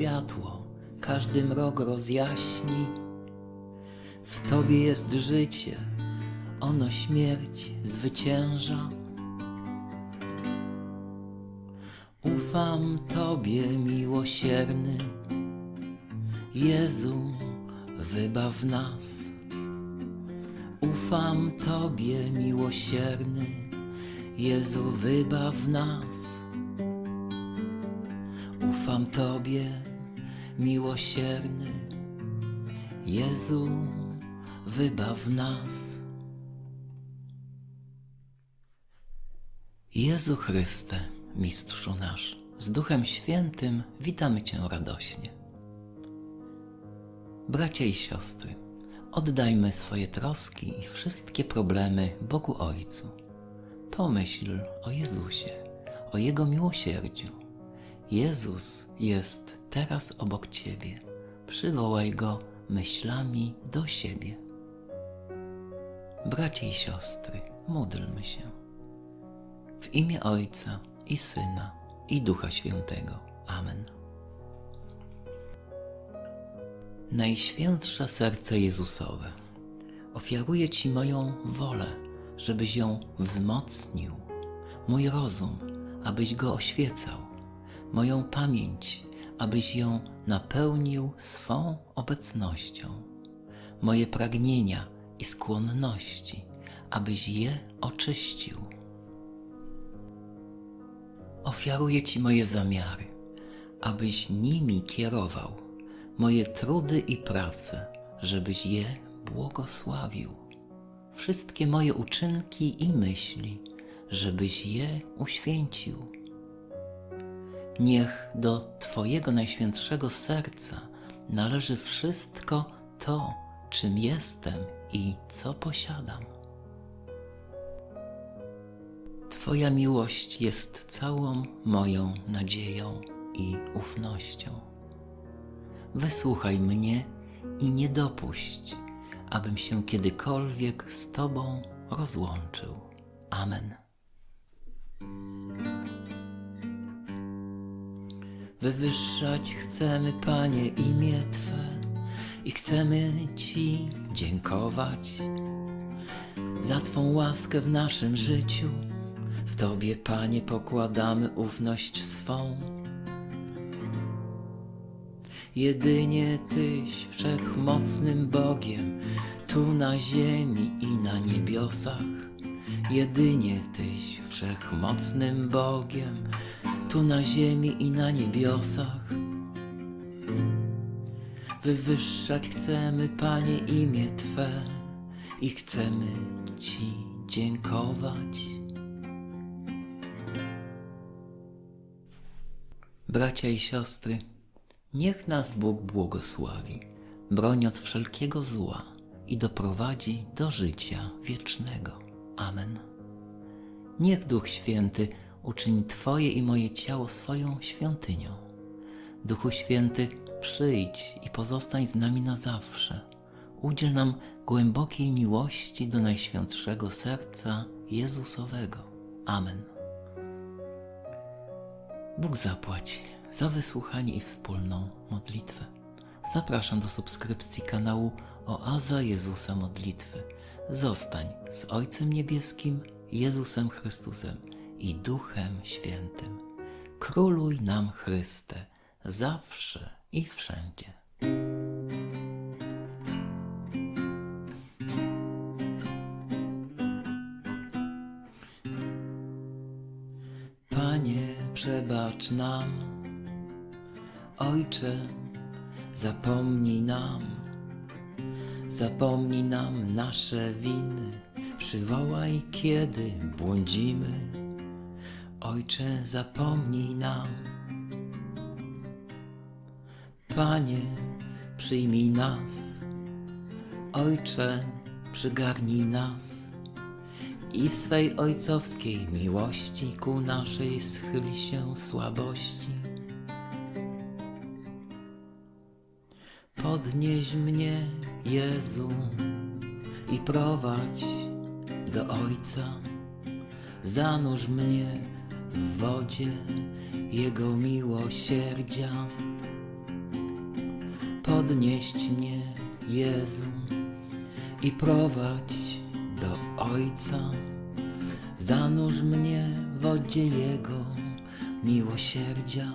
światło, każdy mrok rozjaśni. W Tobie jest życie, ono śmierć zwycięża. Ufam Tobie, miłosierny, Jezu, wybaw nas. Ufam Tobie, miłosierny, Jezu, wybaw nas. Ufam Tobie, miłosierny, Jezu, wybaw nas. Jezu Chryste, Mistrzu nasz, z Duchem Świętym witamy Cię radośnie. Bracia i siostry, oddajmy swoje troski i wszystkie problemy Bogu Ojcu. Pomyśl o Jezusie, o Jego miłosierdziu. Jezus jest teraz obok Ciebie. Przywołaj Go myślami do siebie. Bracia i siostry, módlmy się. W imię Ojca i Syna i Ducha Świętego. Amen. Najświętsze serce Jezusowe, ofiaruję Ci moją wolę, żebyś ją wzmocnił, mój rozum, abyś go oświecał, moją pamięć, abyś ją napełnił swą obecnością, moje pragnienia i skłonności, abyś je oczyścił. Ofiaruję Ci moje zamiary, abyś nimi kierował, moje trudy i prace, żebyś je błogosławił, wszystkie moje uczynki i myśli, żebyś je uświęcił. Niech do Twojego najświętszego serca należy wszystko to, czym jestem i co posiadam. Twoja miłość jest całą moją nadzieją i ufnością. Wysłuchaj mnie i nie dopuść, abym się kiedykolwiek z Tobą rozłączył. Amen. Wywyższać chcemy, Panie, imię Twe i chcemy Ci dziękować za Twą łaskę w naszym życiu. W Tobie, Panie, pokładamy ufność swą. Jedynie Tyś wszechmocnym Bogiem, tu na ziemi i na niebiosach. Jedynie Tyś wszechmocnym Bogiem, tu na ziemi i na niebiosach. Wywyższać chcemy, Panie, imię Twe i chcemy Ci dziękować. Bracia i siostry, niech nas Bóg błogosławi, broń od wszelkiego zła i doprowadzi do życia wiecznego. Amen. Niech Duch Święty uczyni Twoje i moje ciało swoją świątynią. Duchu Święty, przyjdź i pozostań z nami na zawsze. Udziel nam głębokiej miłości do Najświętszego Serca Jezusowego. Amen. Bóg zapłać za wysłuchanie i wspólną modlitwę. Zapraszam do subskrypcji kanału Oaza Jezusa Modlitwy. Zostań z Ojcem Niebieskim, Jezusem Chrystusem i Duchem Świętym. Króluj nam Chryste, zawsze i wszędzie. Panie, przebacz nam, Ojcze, zapomnij nam, zapomnij nam nasze winy, przywołaj, kiedy błądzimy. Ojcze, zapomnij nam. Panie, przyjmij nas, Ojcze, przygarnij nas i w swej ojcowskiej miłości ku naszej schyli się słabości. Podnieś mnie, Jezu, i prowadź do Ojca. Zanurz mnie w wodzie Jego miłosierdzia. podnieść mnie, Jezu, i prowadź do Ojca. Zanurz mnie w wodzie Jego miłosierdzia